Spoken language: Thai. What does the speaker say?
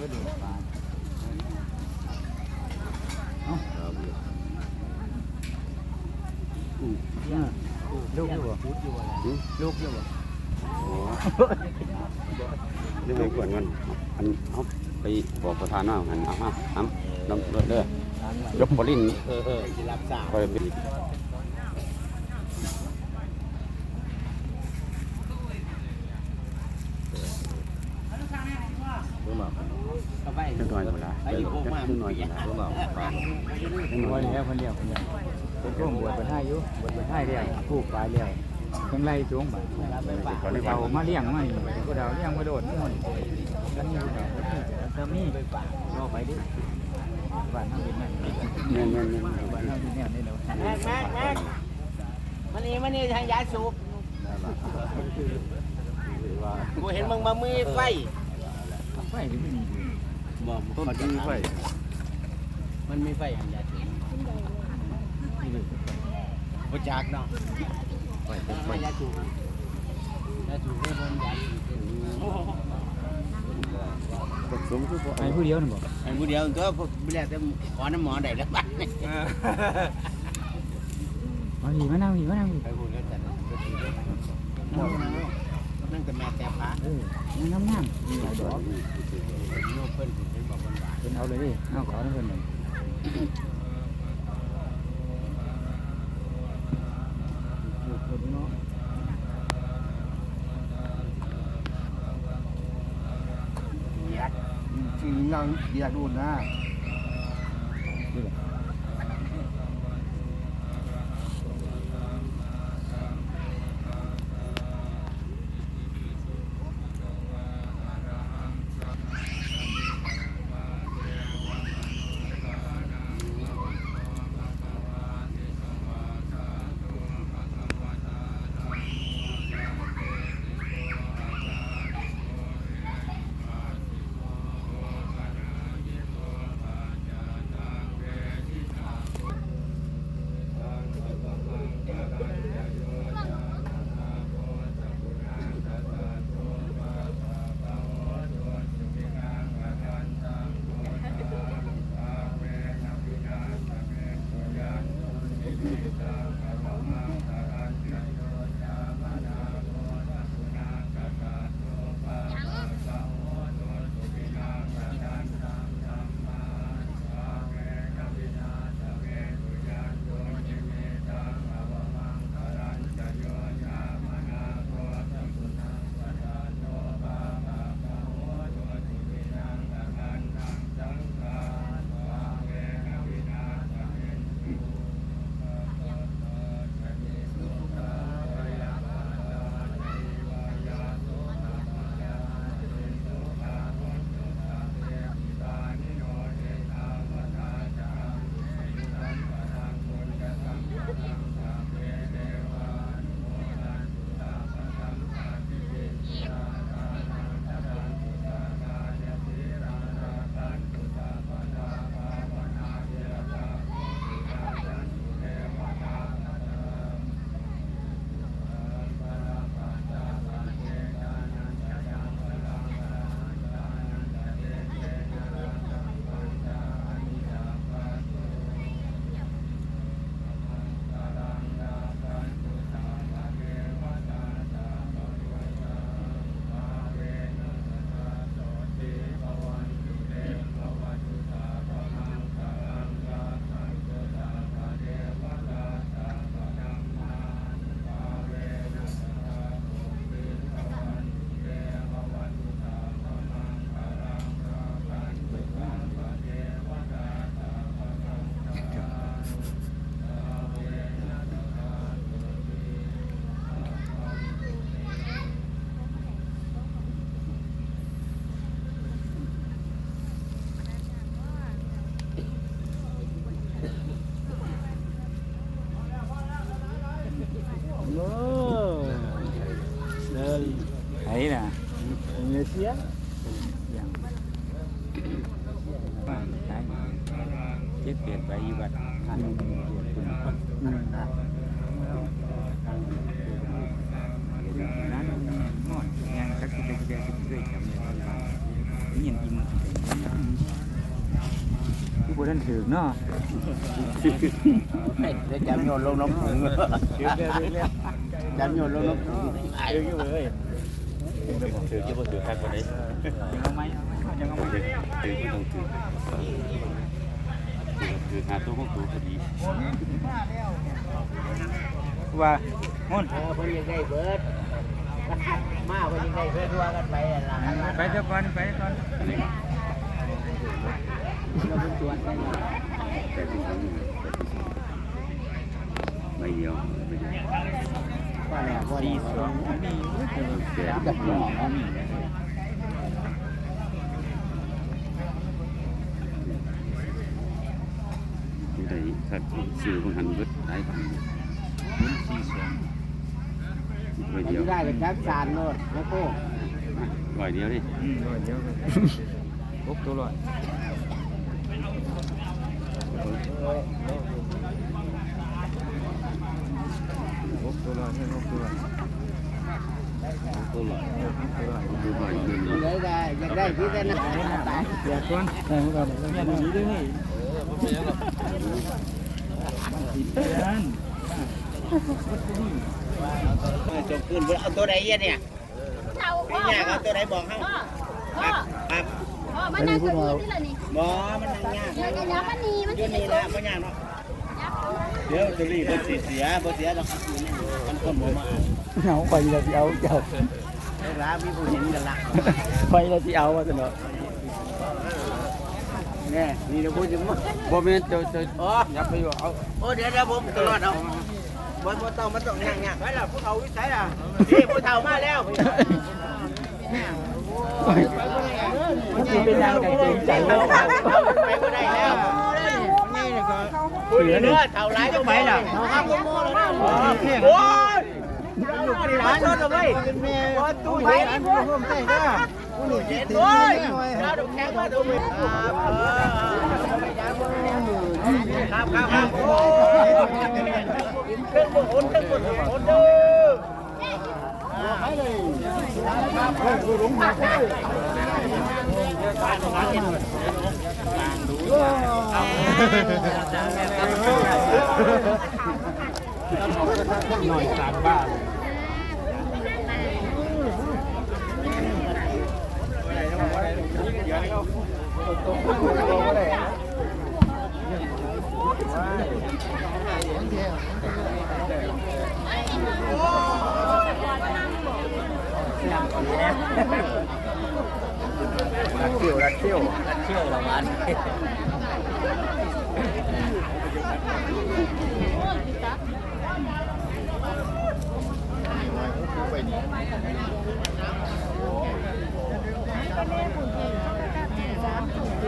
ก็ดูเอ้เนี่ยลูกอยู่บ่ลูกอยู่บ่โอ้นี่ไม่ควรมันอันเอาไปบอกประธานว่าหันเอาเอาเอาน้ำรถเด้อยกบอลินเออเออสิรับสาวคอยไปเข้าไป จักหน่อยเวลา ไป อยู่โค้งมาจักหน่อยเวลารู้เปล่าบวชแล้วคนเดียวคนเดียวเป็นช่วงบวชเป็นห้อยู่บวชเป็นห้าเดียวผูกปลายเดียวจังไรสูงบ่รับไปเรามาเลี้ยงมานี่ก็เราเลี้ยงมาโดดนี่หมดกันอยู่เดี๋ยวเติมนี่รอไปดิบ้านทำเป็นนั่นแม่นแม่นแม่นบ้านทำเป็นเนี่ยนี่เดี๋ยวแม็กแม็กแม็กมันนี่มันนี่ทางยาสูบกูเห็นมึงมามือไฟไฟที่นี่บอกต้นที่ไฟ มันมีไฟอย่างยาสูบประจักเนาะไฟเป็นไฟยาสูบยาสูบเรื่องยาสูบผสมคือบ่ไอ้ผู้เดียวนี่บอกไอ้ผู้เดียวตัวไม่ได้แต่ขอน้ำหมอได้แล้วบ้านนี่มาดีมานั่งดีมานั่งดีไปพูดแล้วจัดนั่งแต่แม่แต่พระเออน้ำน้ำมีหลายดอกโยกเพิ่นเป็นบอกคนว่าเป็นเอาเลยดิเอาขอทั้งคนเลยอยา กจริงยังอยากดูนะ บวชคุณนั่นนั้นหมดยังสักทีเดียวจะเรื่อยจำเลยว่ายินอิ่มผู้ท่านถือเนาะเดี๋ยวจำโยนลงน้ำผึ้งถือเรื่อยๆเรื่อยจำโยนลงน้ำผึ้งๆถืออยู่เลยถือที่บ่ถือใครคนนี้ยังเอาไหมยังเอาไหมถือถือที่ต้องถือ ถือหาตัวของตัวพอดีว่ามุ่นเออเพิ่นยังได้เบิดมาเพิ่นยังได้เบิดทั่วกันไปอะล่ะไปเจ้าก่อนไปก่อนเราเป็นตัวกันแต่เขาเดียวใบเดียวว่าแล้วว่าสี่สองมีแก่กับหมอมี ที่ใด ครับซื้อบางหันเบิดหลายพันสี่สองใบอันเดียวนี้ได้กับจักสารโนดแล้วก็ร้อยเดียวดิอืมร้อยเดียวกันหกตัวร้อยหกตัวร้อยหกตัวร้อยตัวร้อยหกตัวร้อยตัวร้อยเงินเลยได้อยากได้ที่แต่นะตายเดี๋ยวก่อนได้ครับเมียนดีด้วยนี่ติดเตือน จบขึ้นเอาตัวใดเย็นเนี่ยเอาไม่พ่อยากเอาตัวใดบอกให้พ่อครับครับพ่อมันน่าจะมีนี่แหละนี่บ่มันนั่งยากเดี๋ยวจะยับมันนี่มันเดี๋ยวนี้ละบ่ยากเนาะเดี๋ยวตัวนี้บ่สิเสียบ่เสียดอกมันคนบ่มาเอาไปเลยที่เอาเจ้าเวลามีผู้เห็นกันละไปเลยที่เอาว่าจะเนาะ แน่นี่เราพูดถึงว่าบ่แม่นเจ้าเจ้าอ๋อยับไปอยู่เอาโอ้เดี๋ยวเดี๋ยวผมตลอดเอาบ่บ่ต้องมันต้องย่างๆไปล่ะผู้เฒ่าวิสัยอะนี่ผู้เฒ่ามาแล้วมันสิเป็นยังไงเกรงใจเนาะไปบ่ได้แล้วนี่ก็ผู้เนื้อเฒ่าหลายก็ไปล่ะเฒ่าห้ามโมแล้วโอ้ยเราหลายชนเลยเว้ยบ่ตู้เย็นร่วมใจเด้อผู้ เย็นโอ้ยเราดูแข็งมาดูครับครับครับโอ้ยเครื่องบ่โอนเครื่องบ่โอนเด้อหน่อยสามบ้า รักเที่ยวรักเที่ยวรักเที่ยวประมาณ